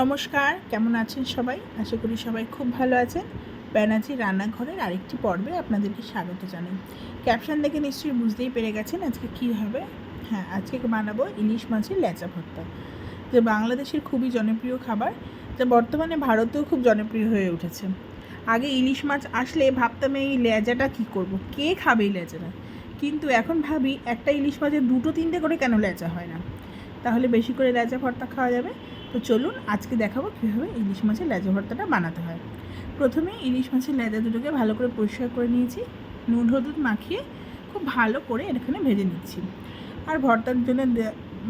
নমস্কার, কেমন আছেন সবাই? আশা করি সবাই খুব ভালো আছেন। ব্যানার্জি রান্নাঘরের আরেকটি পর্বে আপনাদেরকে স্বাগত জানাই। ক্যাপশন দেখে নিশ্চয়ই বুঝতেই পেরে গেছেন আজকে কী হবে? হ্যাঁ আজকে বানাবো ইলিশ মাছের ল্যাচা ভর্তা। যে বাংলাদেশের খুবই জনপ্রিয় খাবার, যা বর্তমানে ভারতেও খুব জনপ্রিয় হয়ে উঠেছে। আগে ইলিশ মাছ আসলে ভাবতাম এই লেজাটা কী করব? কে খাবে এই লেজাটা কিন্তু এখন ভাবি একটা ইলিশ মাছের দুটো তিনটে করে কেন লেচা হয় না? তাহলে বেশি করে লেচা ভর্তা খাওয়া যাবে। তো চলুন আজকে দেখাবো কীভাবে ইলিশ মাছের লেজা ভর্তাটা বানাতে হয়। প্রথমে ইলিশ মাছের লেজা দুটোকে ভালো করে পরিষ্কার করে নিয়েছি। নুন, হলুদ মাখিয়ে খুব ভালো করে এখানে ভেজে নিচ্ছি। আর ভর্তার জন্য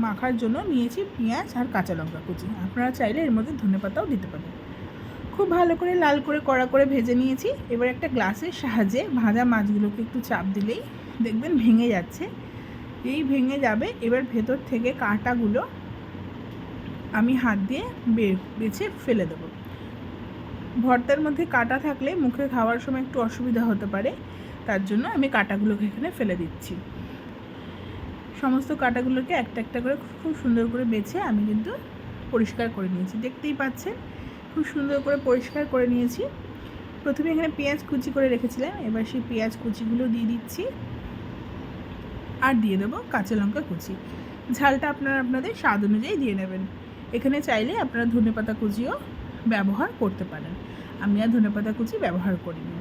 মাখার জন্য নিয়েছি পেঁয়াজ আর কাঁচা লঙ্কা কুচি। আপনারা চাইলে এর মধ্যে ধনে পাতাও দিতে পারেন। খুব ভালো করে লাল করে কড়া করে ভেজে নিয়েছি। এবার একটা গ্লাসের সাহায্যে ভাজা মাছগুলোকে একটু চাপ দিলেই দেখবেন ভেঙে যাচ্ছে। এই ভেঙে যাবে। এবার ভেতর থেকে কাঁটাগুলো আমি হাত দিয়ে বেছে ফেলে দেবো। ভর্তার মধ্যে কাটা থাকলে মুখে খাওয়ার সময় একটু অসুবিধা হতে পারে, তার জন্য আমি কাঁটাগুলোকে এখানে ফেলে দিচ্ছি। সমস্ত কাঁটাগুলোকে একটা একটা করে খুব সুন্দর করে বেছে আমি কিন্তু পরিষ্কার করে নিয়েছি। দেখতেই পাচ্ছেন, খুব সুন্দর করে পরিষ্কার করে নিয়েছি। প্রথমে এখানে পেঁয়াজ কুচি করে রেখেছিলাম, এবার সেই পেঁয়াজ কুচিগুলো দিয়ে দিচ্ছি। আর দিয়ে দেবো কাঁচা লঙ্কা কুচি। ঝালটা আপনারা আপনাদের স্বাদ অনুযায়ী দিয়ে নেবেন। এখানে চাইলে আপনারা ধনেপাতা কুচিও ব্যবহার করতে পারেন। আমি আর ধনেপাতা কুচি ব্যবহার করিনি।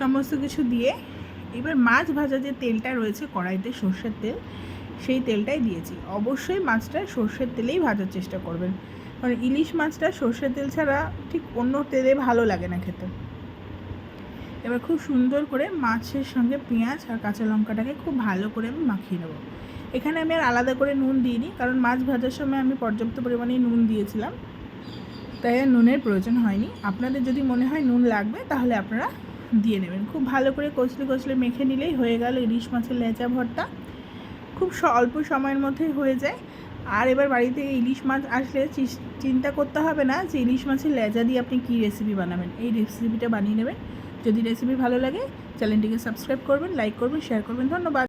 সমস্ত কিছু দিয়ে এবার মাছ ভাজা যে তেলটা রয়েছে কড়াইতে সর্ষের তেল, সেই তেলটাই দিয়েছি। অবশ্যই মাছটা সর্ষের তেলেই ভাজার চেষ্টা করবেন। কারণ ইলিশ মাছটা সর্ষের তেল ছাড়া ঠিক অন্য তেলে ভালো লাগে না খেতে। এবার খুব সুন্দর করে মাছের সঙ্গে পেঁয়াজ আর কাঁচা লঙ্কাটাকে খুব ভালো করে আমি মাখিয়ে নেব। এখানে আমি আর আলাদা করে নুন দিইনি, কারণ মাছ ভাজার সময় আমি পর্যাপ্ত পরিমাণে নুন দিয়েছিলাম। তাই আর নুনের প্রয়োজন হয়নি। আপনাদের যদি মনে হয় নুন লাগবে, তাহলে আপনারা দিয়ে নেবেন। খুব ভালো করে কচলে কচলে মেখে নিলেই হয়ে গেল ইলিশ মাছের লেচা ভর্তা। খুব অল্প সময়ের মধ্যেই হয়ে যায়। আর এবার বাড়িতে ইলিশ মাছ আসলে চিন্তা করতে হবে না যে ইলিশ মাছের লেজা দিয়ে আপনি কী রেসিপি বানাবেন। এই রেসিপিটা বানিয়ে নেবেন। যদি রেসিপি ভালো লাগে চ্যানেলটিকে সাবস্ক্রাইব করবেন লাইক করবেন শেয়ার করবেন। ধন্যবাদ।